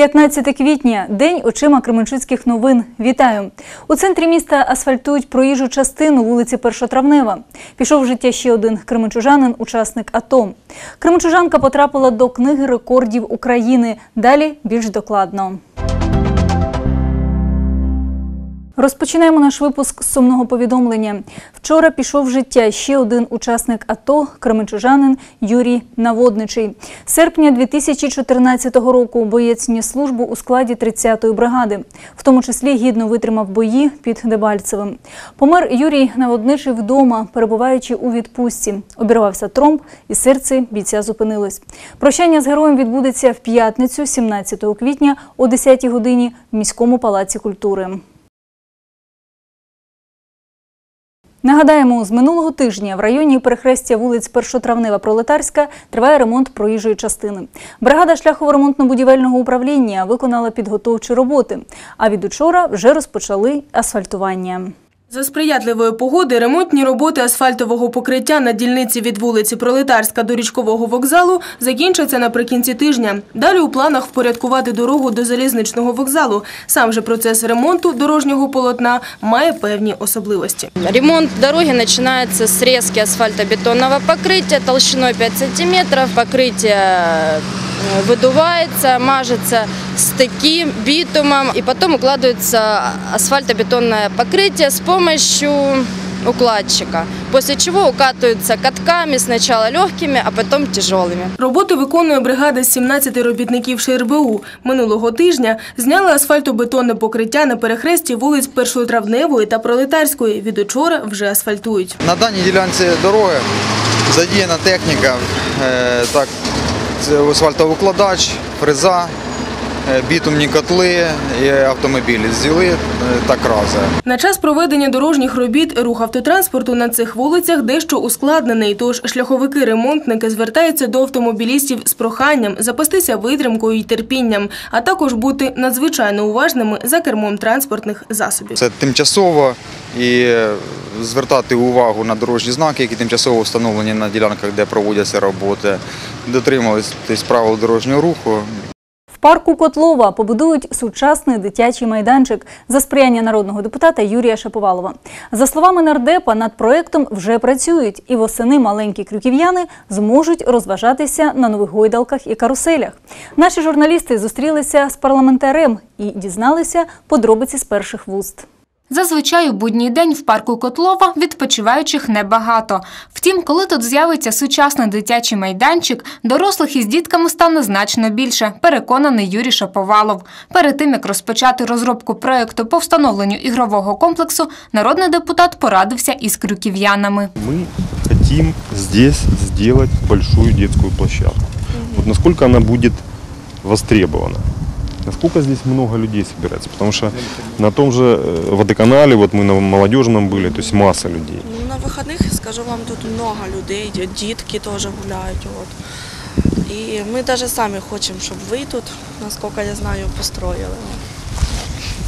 15 квітня день очима Кременчуцьких новин. Вітаю! У центрі міста асфальтують проїжджу частину вулиці Першотравнева. Пішов в життя ще один кременчужанин, учасник АТО. Кременчужанка потрапила до книги рекордів України. Далі більш докладно. Розпочинаємо наш випуск з сумного повідомлення. Вчора пішов в життя ще один учасник АТО, кременчужанин Юрій Наводничий. Серпня 2014 року боєць ніс службу у складі 30-ї бригади, в тому числі гідно витримав бої під Дебальцевим. Помер Юрій Наводничий вдома, перебуваючи у відпустці. Обірвався тромб, і серце бійця зупинилось. Прощання з героєм відбудеться в п'ятницю, 17 квітня, о 10 годині в міському палаці культури. Нагадаємо, з минулого тижня в районі перехрестя вулиць Першотравнева Пролетарська триває ремонт проїжджої частини. Бригада шляхово-ремонтно-будівельного управління виконала підготовчі роботи. А від учора вже розпочали асфальтування. За сприятливої погоди ремонтні роботи асфальтового покриття на дільниці від вулиці Пролетарська до річкового вокзалу закінчаться наприкінці тижня. Далі у планах впорядкувати дорогу до залізничного вокзалу. Сам же процес ремонту дорожнього полотна має певні особливості. Ремонт дороги начинается с срезки асфальтобетонного покрытия толщиной 5 сантиметров. Покрытие э, выдувается, мажется стыки битумом и потом укладывается асфальтобетонное покрытие с помощью укладчика. После чего укатываются катками, сначала легкими, а потом тяжелыми. Роботи виконує бригада з 17 робітників ШРБУ. Минулого тижня зняли асфальтобетонне покриття на перехресті вулиць Першотравневої та Пролетарської. Від учора вже асфальтують. На даній ділянці дороги задіяна техніка, е, так, це асфальтовикладач, фреза, бітумні котли і автомобілі зіли е, та крази. На час проведення дорожніх робіт рух автотранспорту на цих вулицях дещо ускладнений, тож шляховики-ремонтники звертаються до автомобілістів з проханням запастися витримкою і терпінням, а також бути надзвичайно уважними за кермом транспортних засобів. Це тимчасово і е, звертати увагу на дорожні знаки, які тимчасово встановлені на ділянках, де проводяться роботи, дотримуватись правил дорожнього руху, парку Котлова побудують сучасний дитячий майданчик за сприяння народного депутата Юрія Шаповалова. За словами нардепа, над проектом вже працюють, і восени маленькі крюків'яни зможуть розважатися на нових гойдалках і каруселях. Наші журналісти зустрілися з парламентарем і дізналися подробиці з перших вуст. Зазвичай у будній день в парку Котлова відпочиваючих небагато. Втім, коли тут з'явиться сучасний дитячий майданчик, дорослих із дітками стане значно більше, переконаний Юрій Шаповалов. Перед тим, як розпочати розробку проєкту по встановленню ігрового комплексу, народний депутат порадився із крюків'янами. Мы хотим здесь сделать большую детскую площадку. Вот насколько она будет востребована. Насколько здесь много людей собирается. Потому что на том же э, водоканале, вот мы на молодежном были, то есть масса людей. Ну, на вихідних, скажу вам, тут много людей, ді- дітки теж гуляють. От. І ми навіть самі хочемо, щоб ви тут, наскільки я знаю, построїли.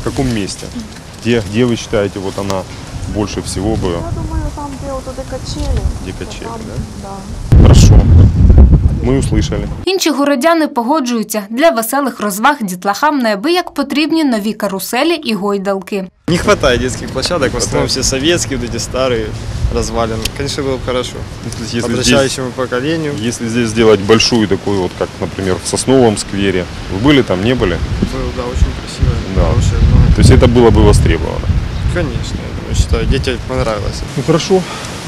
В каком месте? Где, где вы считаете, вот она больше всего бы Я думаю, там, де от туди качелі. где качели, Там, да? да. Хорошо. Мы услышали. Інші городяни погоджуються для веселих розваг дітлахам неабияк потрібні нові каруселі і гойдалки. Не хватает детских площадок, в основном все советские, вот эти старые развалины. Конечно, было бы хорошо. Если, если, здесь, Подрастающему поколению если здесь сделать большую такую, вот как, например, в Сосновом сквере. Вы были там, не были? было, да, очень красиво, Да. хорошее, много. То есть это было бы востребовано. Конечно, я думаю, считаю, детям понравилось. Ну хорошо,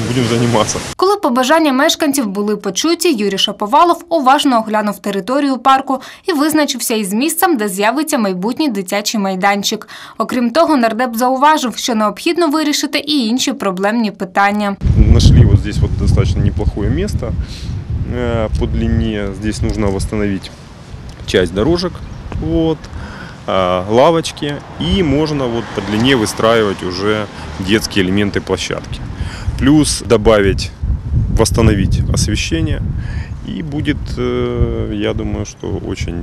будем заниматься. Коли побажання мешканців були почуті, Юрій Шаповалов уважно оглянув територію парку і визначився із місцем, де з'явиться майбутній дитячий майданчик. Окрім того, нардеп зауважив, що необхідно вирішити і інші проблемні питання. Нашли вот здесь вот достаточно неплохое место э, по длине. Здесь нужно восстановить часть дорожек, вот, лавочки, и можно вот по длине выстраивать уже детские элементы площадки. Плюс добавить, восстановить освещение, и будет, э, я думаю, что очень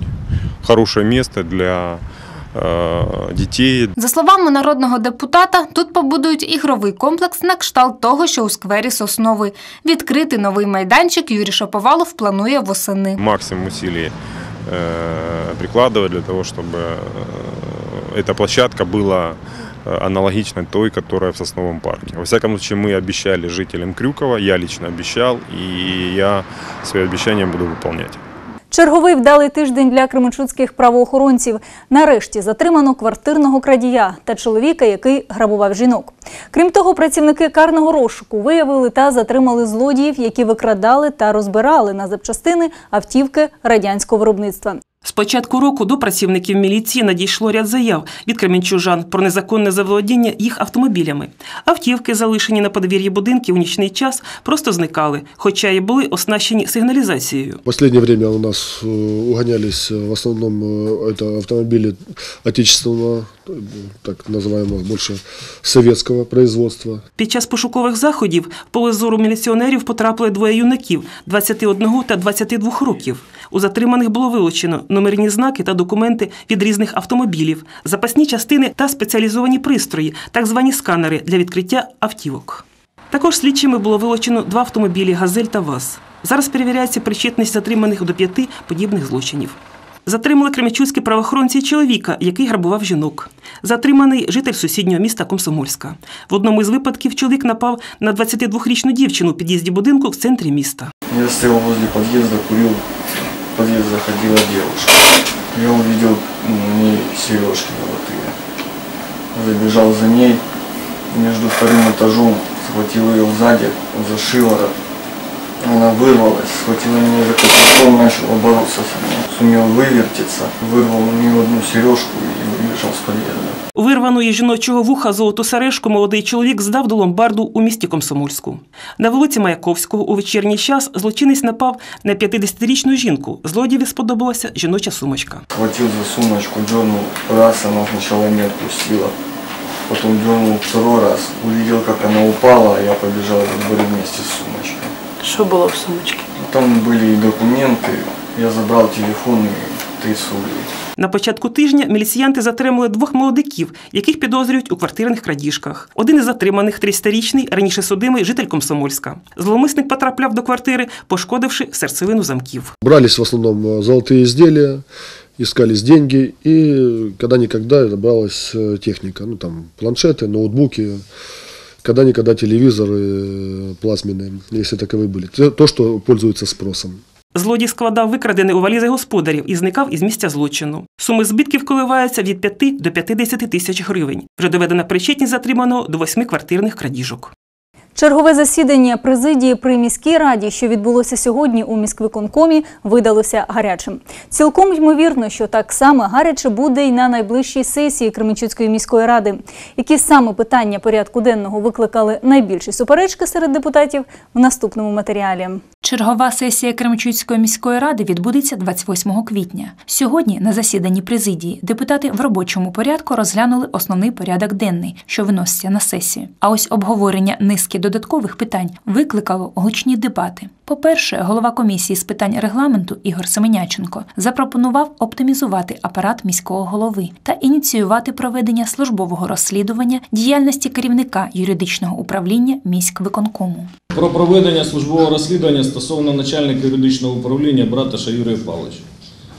хорошее место для э, дітей. За словами народного депутата, тут побудують ігровий комплекс на кшталт того, що у сквері Сосновий. Відкрити новий майданчик Юрій Шаповалов планує восени. Максимум усилий э, прикладывать для того, чтобы э, эта площадка была э, аналогичной той, которая в Сосновом парке. Во всяком случае, мы обещали жителям Крюкова, я лично обещал, и я свои обещания буду выполнять. Черговий вдалий тиждень для кременчуцьких правоохоронців. Нарешті затримано квартирного крадія та чоловіка, який грабував жінок. Крім того, працівники карного розшуку виявили та затримали злодіїв, які викрадали та розбирали на запчастини автівки радянського виробництва. З початку року до працівників міліції надійшло ряд заяв від кремінчужан про незаконне заволодіння їх автомобілями. Автівки, залишені на подвір'ї будинків у нічний час, просто зникали, хоча і були оснащені сигналізацією. В последнее время у нас э, угонялись э, в основном э, это автомобили отечественного, э, так называемого больше советского производства. Під час пошукових заходів в поле зору міліціонерів потрапили двоє юнаків 21 та 22 років. У затриманих було вилучено номерні знаки та документи від різних автомобілів, запасні частини та спеціалізовані пристрої, так звані сканери для відкриття автівок. Також слідчими було вилучено два автомобілі Газель та ВАЗ. Зараз перевіряється причетність затриманих до п'яти подібних злочинів. Затримали кремячуцькі правоохоронці чоловіка, який грабував жінок. Затриманий житель сусіднього міста Комсомольська. В одному із випадків чоловік напав на 22-річну дівчину у під'їзді будинку в центрі міста. Я стоял возле подъезда, курил, в подъезд заходила девушка. Я увидел ну, на ней сережки золотые. Забежал за ней, между вторым этажом, схватил ее сзади, за шиворот. Она вырвалась, схватила меня за капюшон, начала бороться со мной. Сумел вывертеться, вырвал у нее одну сережку и выбежал с подъезда. У вирваної жіночого вуха золоту сережку молодий чоловік здав до ломбарду у місті Комсомольську. На вулиці Маяковського у вечірній час злочинець напав на 50-річну жінку. Злодієві сподобалася жіноча сумочка. Схватил за сумочку, дернул раз, она сначала не отпустила. Потом дернул второй раз, увидел, как она упала, а я побежал во дворе вместе с сумочкой. Що було в сумочці? Там были и документы, я забрал телефон и 30 рублей. На початку тижня міліціянти затримали двох молодиків, яких підозрюють у квартирних крадіжках. Один із затриманих 30-річний, раніше судимий житель Комсомольська. Зловмисник потрапляв до квартири, пошкодивши серцевину замків. Брались в основном э, золотые изделия, искались деньги и когда-никогда бралась э, техника, ну там планшеты, ноутбуки, когда-никогда телевизоры э, плазменные, если таковые были. Те- То, что пользуется спросом. Злодій складав викрадене у валізи господарів і зникав із місця злочину. Суми збитків коливаються від 5 до 50 тисяч гривень. Вже доведена причетність затриманого до восьми квартирних крадіжок. Чергове засідання президії при міській раді, що відбулося сьогодні у міськвиконкомі, видалося гарячим. Цілком ймовірно, що так само гаряче буде й на найближчій сесії Кременчуцької міської ради. Які саме питання порядку денного викликали найбільші суперечки серед депутатів в наступному матеріалі. Чергова сесія Кремчуцької міської ради відбудеться 28 квітня. Сьогодні на засіданні президії депутати в робочому порядку розглянули основний порядок денний, що виноситься на сесію. А ось обговорення низки додаткових питань викликало гучні дебати. По-перше, голова комісії з питань регламенту Ігор Семеняченко запропонував оптимізувати апарат міського голови та ініціювати проведення службового розслідування діяльності керівника юридичного управління міськвиконкому. Про проведення службового розслідування стосовно начальника юридичного управління Браташа Юрія Павловича.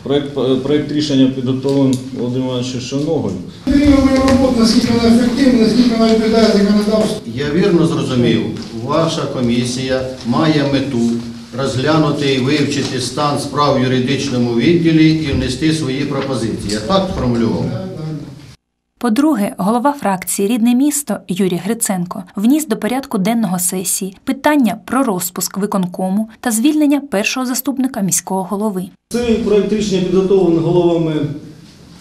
Проект, проект рішення підготовлений Володимиром Івановичем Шановою. Підтримуємо роботу, наскільки вона ефективна, наскільки вона відповідає законодавству. Я вірно зрозумів, ваша комісія має мету розглянути і вивчити стан справ в юридичному відділі і внести свої пропозиції. Я так сформулював? По-друге, голова фракції Рідне місто Юрій Гриценко вніс до порядку денного сесії питання про розпуск виконкому та звільнення першого заступника міського голови. Цей проект рішення підготовлений головами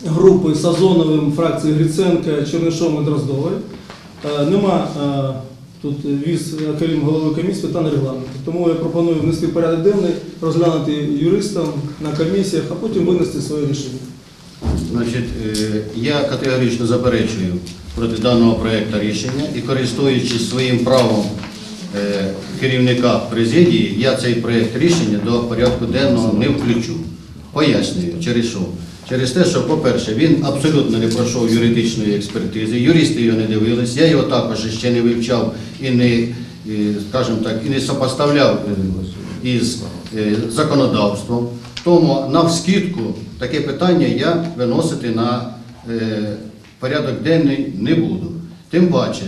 групи Сазоновим, фракції Гриценка, Чернишом і Дроздової. Е, Нема е, тут віз, крім голови комісії, питань регламенту. Тому я пропоную внести в порядок денний, розглянути юристам на комісіях, а потім винести своє рішення. Значить, е, я категорично заперечую проти даного проекту рішення і користуючись своїм правом е, керівника президії, я цей проект рішення до порядку денного не включу. Пояснюю, через що. Через те, що, по-перше, він абсолютно не пройшов юридичної експертизи, юристи його не дивились, я його також ще не вивчав і не, е, скажімо так, і не сопоставляв із законодавством. Тому навскідку таке питання я виносити на е, порядок денний не буду. Тим паче,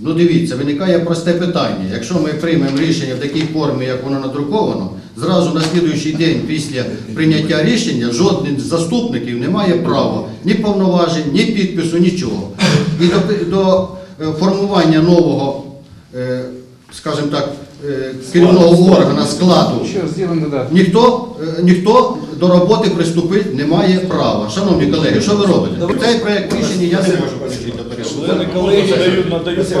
ну дивіться, виникає просте питання. Якщо ми приймемо рішення в такій формі, як воно надруковано, зразу на слідуючий день після прийняття рішення жоден з заступників не має права ні повноважень, ні підпису, нічого. І до, до е, формування нового, е, скажімо так, керівного органа складу. Ніхто, е, ніхто до роботи приступити не має права. Шановні колеги, що ви робите? Цей проект рішення я не можу включити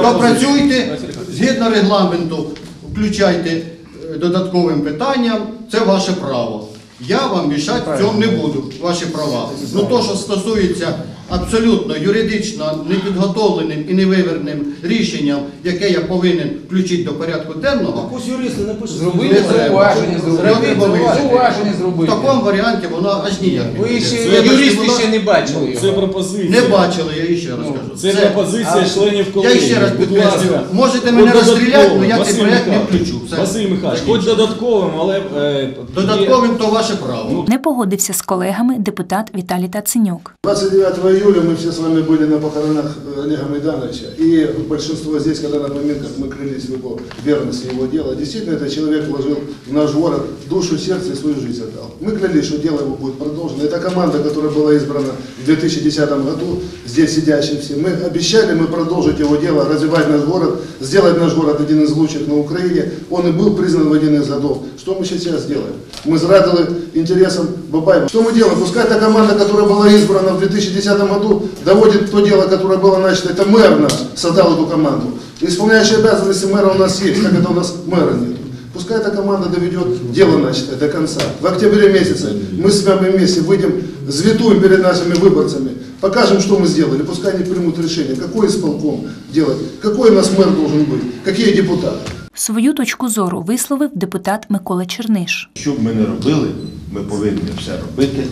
Попрацюйте згідно регламенту, включайте е, додатковим питанням, це ваше право. Я вам мішати в цьому не буду, ваші права. Ну то, що стосується абсолютно юридично непідготовленим і невиверним рішенням, яке я повинен включити до порядку денного, Пусть юристи напишуть. Зробити треба. зауваження, треба зауваження в такому варіанті воно аж ніяк. не Ви ще юристи ще не бачили Це його. пропозиція. Не бачили, я ще раз кажу. Це пропозиція членів Я колегії. ще раз Будь підкреслюю, ласка. можете Хоч мене розстріляти, але я цей Василь проект не Михайлович. включу. Все. Василь Михайлович, хоч додатковим, але... е, Додатковим то ваше право. Не погодився з колегами депутат Віталій Таценюк. 29 июля мы все с вами были на похоронах э, Олега Майдановича, и большинство здесь, когда на поминках мы крылись в его верности его дела, действительно этот человек вложил в наш город душу, сердце и свою жизнь отдал. Мы клялись, что дело его будет продолжено. Это команда, которая была избрана в 2010 году, здесь сидящие все. Мы обещали мы продолжить его дело, развивать наш город, сделать наш город один из лучших на Украине. Он и был признан в один из годов. Что мы сейчас делаем? Мы зрадили интересам Бабаева. Что мы делаем? Пускай та команда, которая была избрана в 2010 году, доводит то дело, которое было начато. Это мэр наш создал эту команду. Исполняющие обязанности мэра у нас есть, как это у нас мэра нет. Пускай эта команда доведет дело начатое до конца. В октябре месяце мы с вами вместе выйдем, звітуем перед нашими выборцами, покажем, что мы сделали. Пускай они примут решение, какой исполком делать, какой у нас мэр должен быть, какие депутаты. Свою точку зору висловив депутат Микола Черниш. Що б ми не робили, ми повинні все робити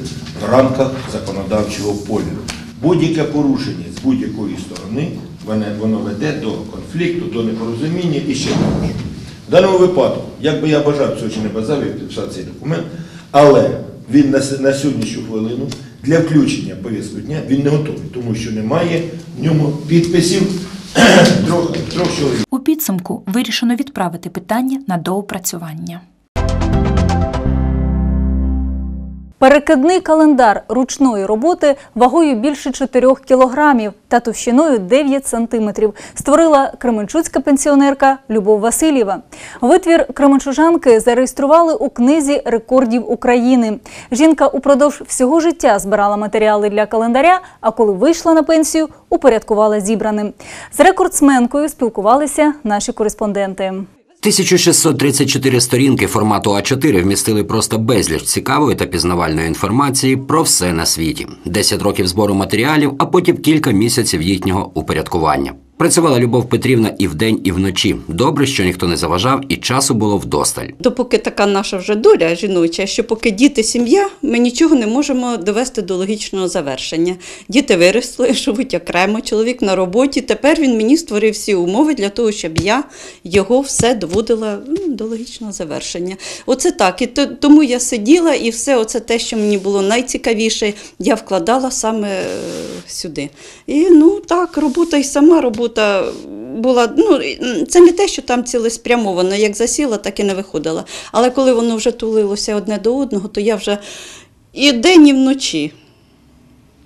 в рамках законодавчого поля. Будь-яке порушення з будь-якої сторони воно, веде до конфлікту, до непорозуміння і ще більше. В даному випадку, як би я бажав цього чи не бажав, я підписав цей документ, але він на, сьогоднішню хвилину для включення повістку дня він не готовий, тому що немає в ньому підписів трьох, чоловік. У підсумку вирішено відправити питання на доопрацювання. Перекидний календар ручної роботи вагою більше 4 кілограмів та товщиною 9 сантиметрів створила кременчуцька пенсіонерка Любов Васильєва. Витвір кременчужанки зареєстрували у книзі рекордів України. Жінка упродовж всього життя збирала матеріали для календаря, а коли вийшла на пенсію, упорядкувала зібраним. З рекордсменкою спілкувалися наші кореспонденти. 1634 сторінки формату А4 вмістили просто безліч цікавої та пізнавальної інформації про все на світі, 10 років збору матеріалів, а потім кілька місяців їхнього упорядкування. Працювала Любов Петрівна і вдень, і вночі. Добре, що ніхто не заважав, і часу було вдосталь. Допоки така наша вже доля жіноча, що поки діти сім'я, ми нічого не можемо довести до логічного завершення. Діти виросли, живуть окремо, чоловік на роботі. Тепер він мені створив всі умови для того, щоб я його все доводила ну, до логічного завершення. Оце так. І то- тому я сиділа, і все оце те, що мені було найцікавіше, я вкладала саме е, сюди. І ну так, робота і сама робота була. Ну, це не те, що там цілеспрямовано, як засіла, так і не виходила. Але коли воно вже тулилося одне до одного, то я вже і день, і вночі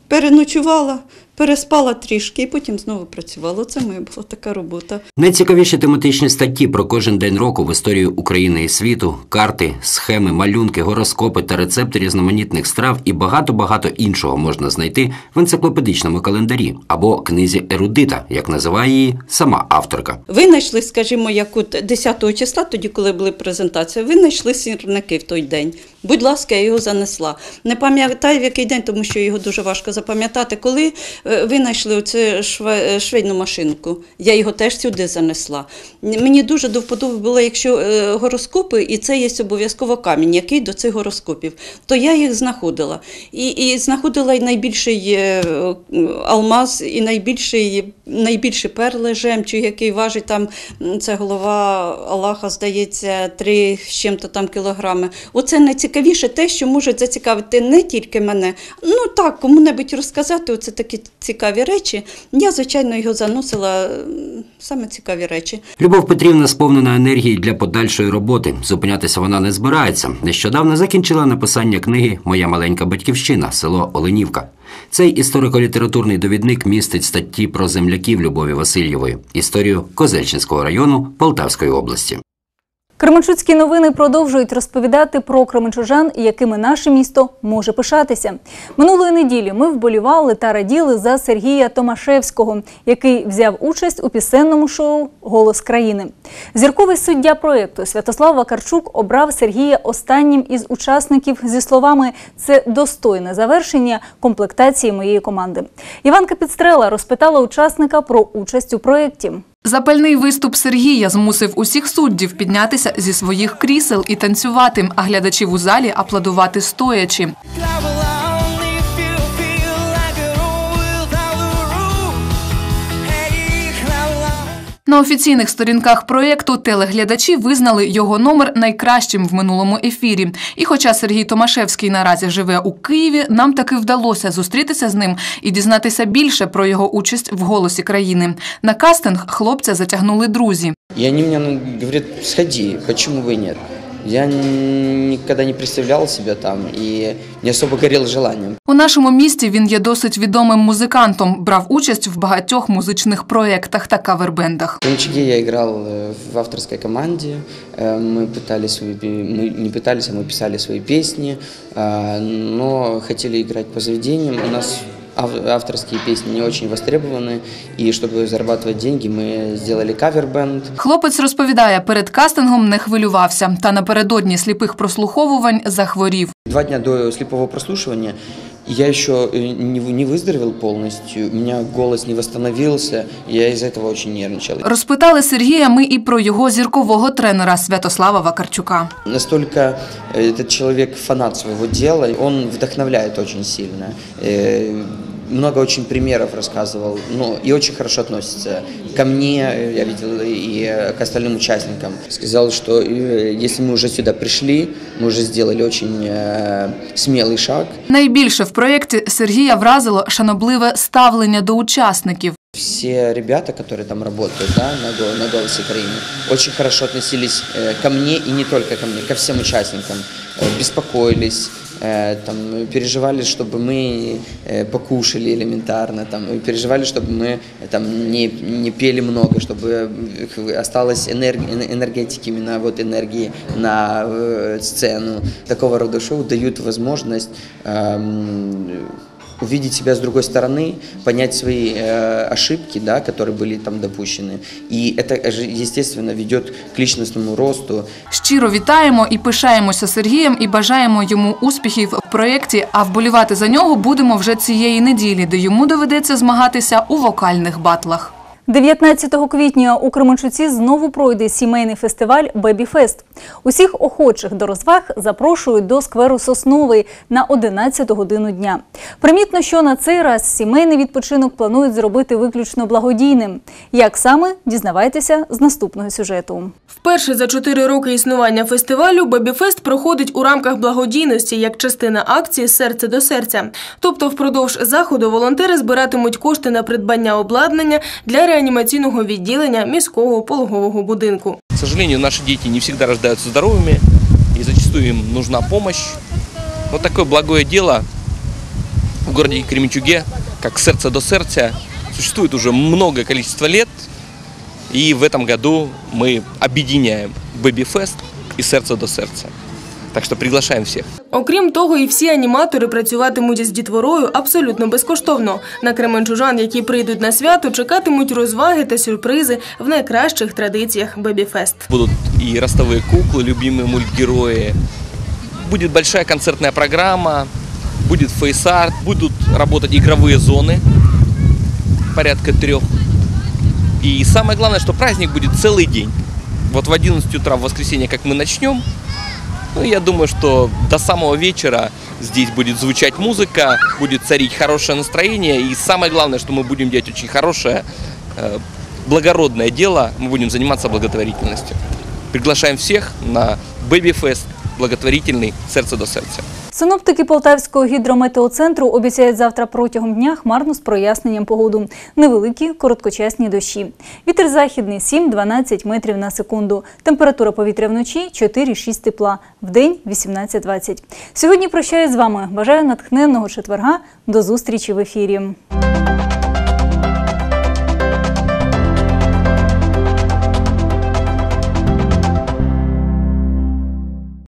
переночувала, переспала трішки і потім знову працювала. Це моя була така робота. Найцікавіші тематичні статті про кожен день року в історії України і світу, карти, схеми, малюнки, гороскопи та рецепти різноманітних страв і багато-багато іншого можна знайти в енциклопедичному календарі або книзі ерудита, як називає її сама авторка. Винайшли, скажімо, як от 10 числа, тоді, коли були презентації, винайшли сірники в той день. Будь ласка, я його занесла. Не пам'ятаю, в який день, тому що його дуже важко запам'ятати. Коли е, винайшли оцю е, швейну машинку, я його теж сюди занесла. Мені дуже до вподоби було, якщо е, гороскопи, і це є обов'язково камінь, який до цих гороскопів, то я їх знаходила. І, і знаходила і найбільший алмаз, і найбільший, найбільший перли жемчуг, який важить там, це голова Аллаха, здається, три з чим-то там кілограми. Оце найцікавіше найцікавіше те, що можуть зацікавити не тільки мене. Ну так, кому-небудь розказати, оце такі цікаві речі. Я, звичайно, його заносила саме цікаві речі. Любов Петрівна сповнена енергії для подальшої роботи. Зупинятися вона не збирається. Нещодавно закінчила написання книги Моя маленька батьківщина, село Оленівка. Цей історико-літературний довідник містить статті про земляків Любові Васильєвої, історію Козельчинського району Полтавської області. Кременчуцькі новини продовжують розповідати про кременчужан, якими наше місто може пишатися. Минулої неділі ми вболівали та раділи за Сергія Томашевського, який взяв участь у пісенному шоу Голос країни. Зірковий суддя проєкту Святослав Вакарчук обрав Сергія останнім із учасників зі словами Це достойне завершення комплектації моєї команди. Іванка Підстрела розпитала учасника про участь у проєкті. Запальний виступ Сергія змусив усіх суддів піднятися зі своїх крісел і танцювати, а глядачів у залі аплодувати стоячи. На офіційних сторінках проєкту телеглядачі визнали його номер найкращим в минулому ефірі. І хоча Сергій Томашевський наразі живе у Києві, нам таки вдалося зустрітися з ним і дізнатися більше про його участь в голосі країни. На кастинг хлопця затягнули друзі. І вони мені ну, говорят, сходи, чому ви нет. Я н- никогда не представлял себя там и не особо горел желанием. У нашому місті він є досить відомим музикантом, брав участь в багатьох музичних проєктах та кавербендах. В Мчиге я играл э, в авторской команде. Э, Мы пытались, свои пе- мы не пытались, а мы писали свои песни, э, но хотели играть по заведениям. У нас ав- авторские песни не очень востребованы, и чтобы зарабатывать деньги, мы сделали кавер-бенд. Хлопець розповідає, перед кастингом не хвилювався, та напередодні сліпих прослуховувань захворів. Два дня до слепого прослушивания я еще э, не, в- не выздоровел полностью, у меня голос не восстановился, и я из-за этого очень нервничал. Розпитали Сергія ми і про його зіркового тренера Святослава Вакарчука. Настолько э, этот человек фанат своего дела, он вдохновляет очень сильно. Э, Много очень примеров рассказывал, ну и очень хорошо относится ко мне, э, я видел, и э, к остальным участникам. Сказал, что э, если мы уже сюда пришли, мы уже сделали очень э, смелый шаг, Найбільше в проєкті Сергія вразило шанобливе ставлення до учасників. все ребята, которые там работают, да, на, го- на «Голосе Украины», очень хорошо относились э, ко мне и не только ко мне, ко всем участникам. Э, беспокоились, э, там, э, переживали, чтобы мы э, покушали элементарно, там, переживали, чтобы мы э, там, не, не пели много, чтобы осталось энерг- энергетики, именно вот энергии на сцену. Такого рода шоу дают возможность эм, увидеть себя с другой стороны, понять свои э, ошибки, да, которые были там допущены. И это, же, естественно, ведет к личностному росту. Щиро вітаємо і пишаємося Сергієм і бажаємо йому успіхів в проєкті. А вболівати за нього будемо вже цієї неділі, де йому доведеться змагатися у вокальних батлах. 19 квітня у Кременчуці знову пройде сімейний фестиваль «Бебі-фест». Усіх охочих до розваг запрошують до скверу Сосновий на 11 годину дня. Примітно, що на цей раз сімейний відпочинок планують зробити виключно благодійним. Як саме дізнавайтеся з наступного сюжету. Вперше за чотири роки існування фестивалю «Бебіфест» проходить у рамках благодійності як частина акції «Серце до серця». Тобто впродовж заходу волонтери збиратимуть кошти на придбання обладнання для реанімаційного відділення міського пологового будинку. К сожалению, наши дети не всегда рождаются здоровыми, и зачастую им нужна помощь. Вот такое благое дело в городе Кременчуге, как «Сердце до сердца», существует уже многое количество лет, и в этом году мы объединяем «Бэби-фест» и «Сердце до сердца». Так что приглашаем всех. Окрім того, і всі аніматори працюватимуть із дітворою абсолютно безкоштовно. На кременчужан, які прийдуть на свято, чекатимуть розваги та сюрпризи в найкращих традиціях «Бебіфест». Будут и ростовые куклы, любимые мультгерои. Будет большая концертная программа, будет фейс-арт, будут работать игровые зоны, порядка трех. И самое главное, что праздник будет целый день. Вот в 11 утра в воскресенье, как мы начнем, ну, я думаю, что до самого вечера здесь будет звучать музыка, будет царить хорошее настроение. И самое главное, что мы будем делать очень хорошее, э, благородное дело. Мы будем заниматься благотворительностью. Приглашаем всех на Baby Fest благотворительный сердце до сердца. Синоптики Полтавського гідрометеоцентру обіцяють завтра протягом дня хмарну з проясненням погоду. Невеликі короткочасні дощі. Вітер західний 7-12 метрів на секунду. Температура повітря вночі 4-6 тепла. в день 18-20. Сьогодні прощаюсь з вами. Бажаю натхненного четверга. До зустрічі в ефірі.